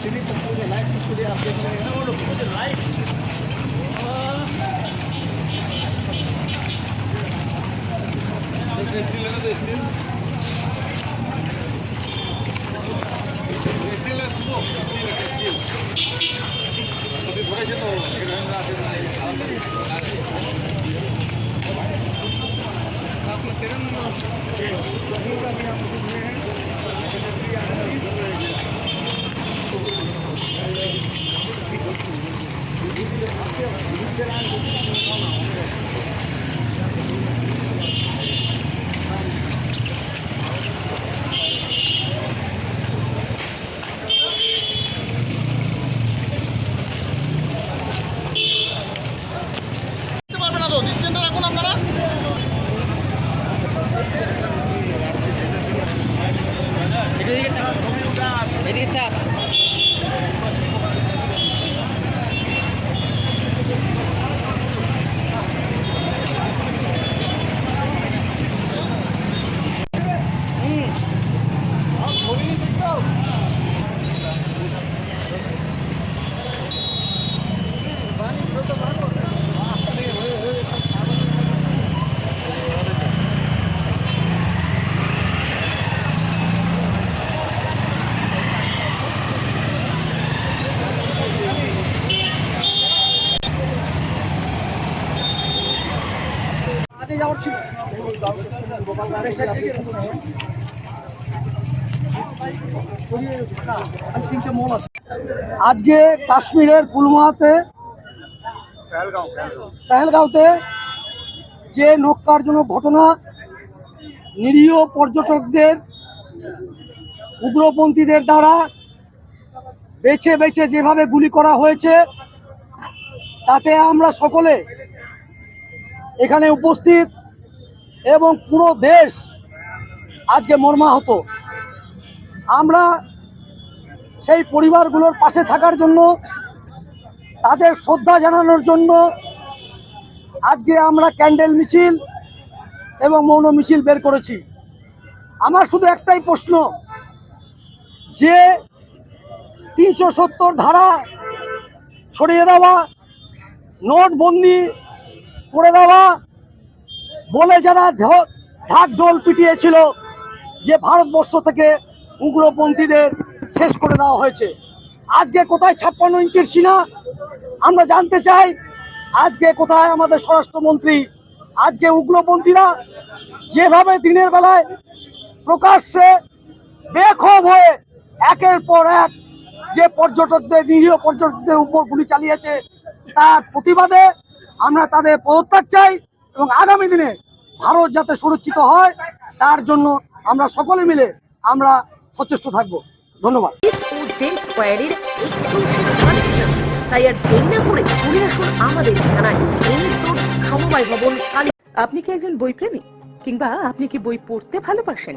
ಶ್ರೀನಿತ ಪೂಜೆ ಲೈಫ್ ಪೂಜೆ ನೋಡು ಪೂಜೆ ಲೈಫ್ ಎಷ್ಟು ಎಷ್ಟು দিয়ে আজকে কাশ্মীরের পুলওয়ামাতে পেহেলগাঁওতে যে নক্কারজনক ঘটনা, নিরীহ পর্যটকদের, উগ্রপন্থীদের দ্বারা বেছে বেছে যেভাবে গুলি করা হয়েছে, তাতে আমরা সকলে এখানে উপস্থিত এবং পুরো দেশ আজকে মর্মাহত। আমরা সেই পরিবারগুলোর পাশে থাকার জন্য, তাদের শ্রদ্ধা জানানোর জন্য আজকে আমরা ক্যান্ডেল মিছিল এবং মৌন মিছিল বের করেছি। আমার শুধু একটাই প্রশ্ন, যে তিনশো সত্তর ধারা সরিয়ে দেওয়া নোটবন্দি করে দেওয়া। বলে যারা ঢাক ঢোল পিটিয়েছিল যে ভারতবর্ষ থেকে উগ্রপন্থীদের শেষ করে দেওয়া হয়েছে। আজকে কোথায় ছাপ্পান্ন ইঞ্চির সিনা? আমরা জানতে চাই, আজকে কোথায় আমাদের স্বরাষ্ট্রমন্ত্রী? আজকে উগ্রপন্থীরা যেভাবে দিনের বেলায় প্রকাশ্যে বেখব হয়ে একের পর এক যে পর্যটকদের, নিরীহ পর্যটকদের উপর গুলি চালিয়েছে, তার প্রতিবাদে আমরা তাদের পদত্যাগ চাই এবং আগামী দিনে ভারত যাতে সুরক্ষিত হয় তার জন্য আমরা সকলে মিলে আমরা সচেষ্ট থাকব। ধন্যবাদ। ও জেমস স্কোয়ারের এক্সক্লুসিভ কালেকশন তাই আর দেরি না করে চলে আসুন আমাদের ঠিকানায় এনএস রোড সমবায় ভবন কালী আপনি কি একজন বই প্রেমী কিংবা আপনি কি বই পড়তে ভালোবাসেন?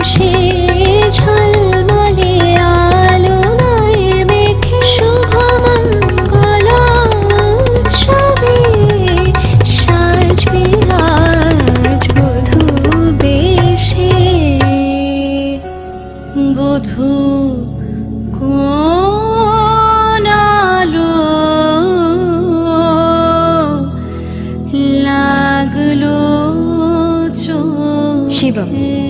পরশে ঝলমলে আলোয় মেখে শুভমঙ্গল উৎসবে সাজবে আজ বধূ বেশে। বধূ Shivam.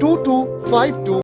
two two five two